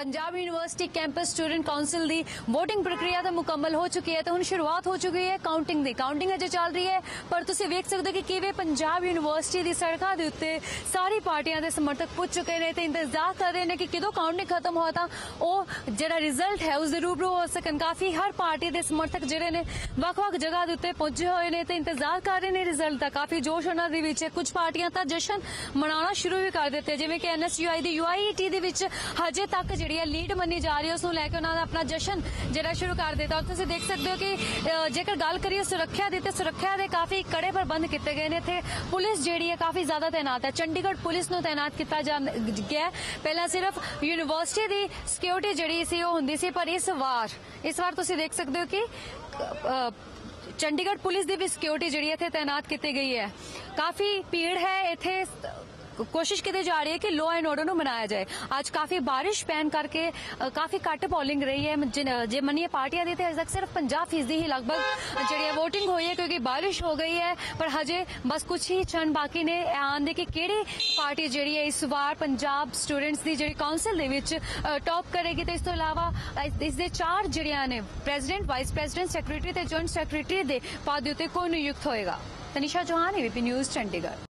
Punjab university campus student council ਦੀ VOTING ਪ੍ਰਕਿਰਿਆ ਤਾਂ ਮੁਕੰਮਲ ਹੋ ਚੁੱਕੀ ਹੈ ਤੇ ਹੁਣ ਸ਼ੁਰੂਆਤ ਹੋ ਚੁੱਕੀ ਹੈ ਕਾਊਂਟਿੰਗ ਦੀ। ਕਾਊਂਟਿੰਗ ਅਜੇ ਚੱਲ ਰਹੀ ਹੈ, ਪਰ ਤੁਸੀਂ ਵੇਖ ਸਕਦੇ ਹੋ ਕਿ ਕਿਵੇਂ ਪੰਜਾਬ ਯੂਨੀਵਰਸਿਟੀ ਦੀ ਸੜਕਾਂ ਦੇ ਉੱਤੇ ਸਾਰੀ ਪਾਰਟੀਆਂ ਦੇ ਸਮਰਥਕ ਪੁੱਜ ਚੁੱਕੇ ਨੇ ਤੇ ਇੰਤਜ਼ਾਰ ਕਰ ਰਹੇ ਨੇ ਕਿ ਕਦੋਂ ਕਾਊਂਟਿੰਗ ਖਤਮ ਹੋਆ ਤਾਂ ਉਹ ਜਿਹੜਾ ਰਿਜ਼ਲਟ ਹੈ ਉਸ ਦੇ ਰੂਬਰੂ ਹੋ ਸਕਣ। ਕਾਫੀ ਹਰ ਪਾਰਟੀ ਦੇ ਸਮਰਥਕ ਜਿਹੜੇ ਨੇ ਵੱਖ-ਵੱਖ ਜਗ੍ਹਾ ਦੇ ਉੱਤੇ ਪਹੁੰਚੇ ਹੋਏ ਨੇ ਤੇ ਇੰਤਜ਼ਾਰ ਕਰ ਰਹੇ ਨੇ ਰਿਜ਼ਲਟ ਦਾ। ਕਾਫੀ ਜੋਸ਼ ਉਹਨਾਂ ਦੇ ਵਿੱਚ ਹੈ। ਕੁਝ ਪਾਰਟੀਆਂ ਤਾਂ ਜਸ਼ਨ ਮਨਾਉਣਾ ਸ਼ੁਰੂ ਵੀ ਕਰ ਦਿੱਤੇ, ਜਿਵੇਂ ਕਿ ਐਨਐਸਯੂਆਈ ਦੀ ਯੂਆਈਟੀ ਦੇ ਵਿੱਚ ਹਜੇ ਤੱਕ ਜਿਹੜੀ ਹੈ ਲੀਡ ਮੰਨੀ ਜਾ ਰਹੀ ਹੈ ਉਸ ਨੂੰ ਲੈ ਕੇ ਉਹਨਾਂ ਦਾ ਆਪਣਾ ਜਸ਼ਨ ਜਿਹੜਾ ਸ਼ੁਰੂ ਕਰ ਦਿੱਤਾ। ਔਰ ਤੁਸੀਂ ਦੇਖ ਸਕਦੇ ਹੋ ਕਿ ਜੇਕਰ ਗੱਲ ਕਰੀਏ ਸੁਰੱਖਿਆ ਦੀ ਤੇ ਸੁਰੱਖਿਆ ਦੇ ਕਾਫੀ ਕੜੇ ਪ੍ਰਬੰਧ ਕੀਤੇ ਗਏ ਨੇ। ਇੱਥੇ ਪੁਲਿਸ ਜਿਹੜੀ ਹੈ ਕਾਫੀ ਜ਼ਿਆਦਾ ਤਾਇਨਾਤ ਹੈ। ਚੰਡੀਗੜ੍ਹ ਪੁਲਿਸ ਨੂੰ ਤਾਇਨਾਤ ਕੀਤਾ ਗਿਆ ਪਹਿਲਾਂ ਸਿਰਫ ਯੂਨੀਵਰਸਿਟੀ ਦੀ ਸਿਕਿਉਰਿਟੀ ਜਿਹੜੀ ਸੀ ਉਹ ਹੁੰਦੀ ਸੀ ਪਰ ਇਸ ਵਾਰ ਇਸ ਵਾਰ ਤੁਸੀਂ ਦੇਖ ਸਕਦੇ ਹੋ ਕਿ ਅ, ਚੰਡੀਗੜ੍ਹ ਪੁਲਿਸ ਦੀ ਵੀ ਸਿਕਿਉਰਿਟੀ ਜਿਹੜੀ ਹੈ ਇੱਥੇ ਤਾਇਨਾਤ ਕੀਤੀ ਗਈ ਹੈ। ਕਾਫੀ ਭੀੜ ਹੈ ਇੱਥੇ ਕੋਸ਼ਿਸ਼ ਕੀਤੀ ਜਾ ਰਹੀ ਹੈ ਕਿ ਲੋ ਐਂਡ ਆਰਡਰ ਨੂੰ ਮਨਾਇਆ ਜਾਏ। ਅੱਜ ਕਾਫੀ ਬਾਰਿਸ਼ ਪੈਣ ਕਰਕੇ ਕਾਫੀ ਘੱਟ ਪੋਲਿੰਗ ਰਹੀ ਹੈ। ਜੇ ਮੰਨੀਏ ਪਾਰਟੀਆਂ ਦੀ, ਤੇ ਅਜੇ ਤੱਕ ਸਿਰਫ 50% ਹੀ ਲਗਭਗ ਜਿਹੜੀ ਹੈ VOTING ਹੋਈ ਹੈ, ਕਿਉਂਕਿ ਬਾਰਿਸ਼ ਹੋ ਗਈ ਹੈ। ਪਰ ਹਜੇ ਬਸ ਕੁਝ ਹੀ ਛਣ ਬਾਕੀ ਨੇ। ਇਹ ਆਉਣ ਦੇ ਕਿ ਕਿਹੜੀ ਪਾਰਟੀ ਜਿਹੜੀ ਹੈ, ਇਸ ਵਾਰ ਪੰਜਾਬ ਸਟੂਡੈਂਟਸ ਦੀ ਜਿਹੜੀ ਕਾਉਂਸਲ ਦੇ ਵਿੱਚ ਟੌਪ ਕਰੇਗੀ। ਤੇ ਇਸ ਤੋਂ ਇਲਾਵਾ ਇਸ- ਦੇ ਚਾਰ ਜਿਹੜੀਆਂ ਨੇ ਪ੍ਰੈਜ਼ੀਡੈਂਟ ਵਾਈਸ ਪ੍ਰੈਜ਼ੀਡੈਂਟ ਸੈਕਟਰੀ ਤੇ ਜੁਆਇੰਟ ਸੈਕਟਰੀ ਦੇ ਪਦ ਦੇ ਉੱਤੇ ਕੋਈ ਨਿਯੁਕਤ ਹੋਏਗਾ। Tanisha Chauhan ABP news Chandigarh.